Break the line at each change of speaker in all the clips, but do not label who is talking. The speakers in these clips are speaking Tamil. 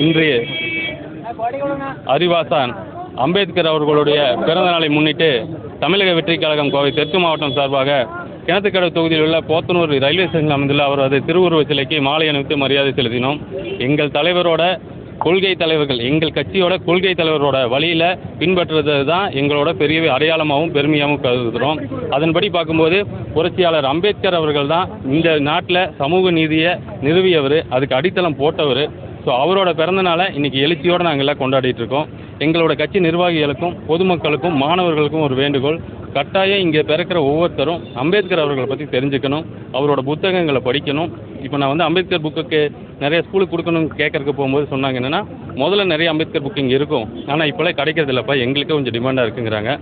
இன்றைய அறிவாசான் அம்பேத்கர் அவர்களுடைய பிறந்த நாளை முன்னிட்டு தமிழக வெற்றிக் கழகம் கோவை தெற்கு மாவட்டம் சார்பாக கிணத்துக்கடவு தொகுதியில் உள்ள போத்தனூர் ரயில்வே ஸ்டேஷன் அமைந்துள்ள அவரது திருவுருவ சிலைக்கு மாலை அணிவித்து மரியாதை செலுத்தினோம். எங்கள் தலைவரோட கொள்கை தலைவர்கள் எங்கள் கட்சியோட கொள்கை தலைவரோட வழியில் பின்பற்றுறது தான் எங்களோட பெரிய அடையாளமாகவும் பெருமையாகவும் கருதுகிறோம். அதன்படி பார்க்கும்போது புரட்சியாளர் அம்பேத்கர் அவர்கள் தான் இந்த நாட்டில் சமூக நீதியை நிறுவியவர் அதுக்கு அடித்தளம் போட்டவர். ஸோ அவரோட பிறந்தநாளை இன்றைக்கி எழுச்சியோடு நாங்கள் எல்லாம் கொண்டாடிட்டு இருக்கோம் எங்களோட கட்சி நிர்வாகிகளுக்கும் பொதுமக்களுக்கும் மாணவர்களுக்கும் ஒரு வேண்டுகோள். கட்டாயம் இங்கே பிறக்கிற ஒவ்வொருத்தரும் அம்பேத்கர் அவர்களை பற்றி தெரிஞ்சுக்கணும். அவரோட புத்தகங்களை படிக்கணும். இப்போ நான் வந்து அம்பேத்கர் புக்குக்கு நிறைய ஸ்கூலுக்கு கொடுக்கணும்னு கேட்கறதுக்கு போகும்போது சொன்னாங்க என்னென்னா முதல்ல நிறைய அம்பேத்கர் புக் இங்கே இருக்கும். ஆனால் இப்போலாம் கிடைக்கிறது இல்லைப்பா எங்களுக்கே கொஞ்சம் டிமாண்டாக இருக்குங்கிறாங்க.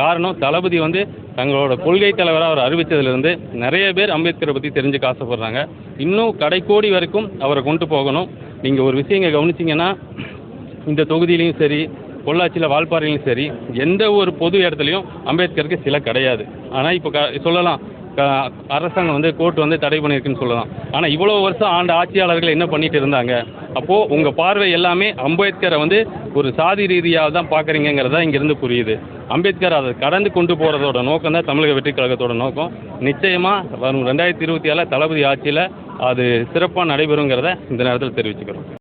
காரணம் தளபதி வந்து தங்களோட கொள்கை தலைவராக அவர் அறிவித்ததுலேருந்து நிறைய பேர் அம்பேத்கரை பற்றி தெரிஞ்சுக்க ஆசைப்படுறாங்க இன்னும் கடைக்கோடி வரைக்கும் அவரை கொண்டு போகணும். நீங்கள் ஒரு விஷயம் இங்கே கவனிச்சிங்கன்னா இந்த தொகுதியிலையும் சரி பொள்ளாச்சியில் வால்பாறையிலும் சரி எந்த ஒரு பொது இடத்துலையும் அம்பேத்கருக்கு சிலை கிடையாது. ஆனால் இப்போ க சொல்லலாம். க அரசாங்கம் வந்து கோர்ட் வந்து தடை பண்ணியிருக்குன்னு சொல்லலாம். ஆனால் இவ்வளோ வருஷம் ஆண்ட ஆட்சியாளர்கள் என்ன பண்ணிட்டு இருந்தாங்க? அப்போது உங்கள் பார்வை எல்லாமே அம்பேத்கரை வந்து ஒரு சாதி ரீதியாக தான் பார்க்குறீங்கிறதா இங்கேருந்து புரியுது. அம்பேத்கர் அதை கடந்து கொண்டு போகிறதோட நோக்கம் தான் தமிழக வெற்றி கழகத்தோட நோக்கம். நிச்சயமாக வரும் ரெண்டாயிரத்தி இருபத்தி ஏழில் தளபதி ஆட்சியில் அது சிறப்பாக நடைபெறுங்கிறத இந்த நேரத்தில் தெரிவிச்சுக்கிறோம்.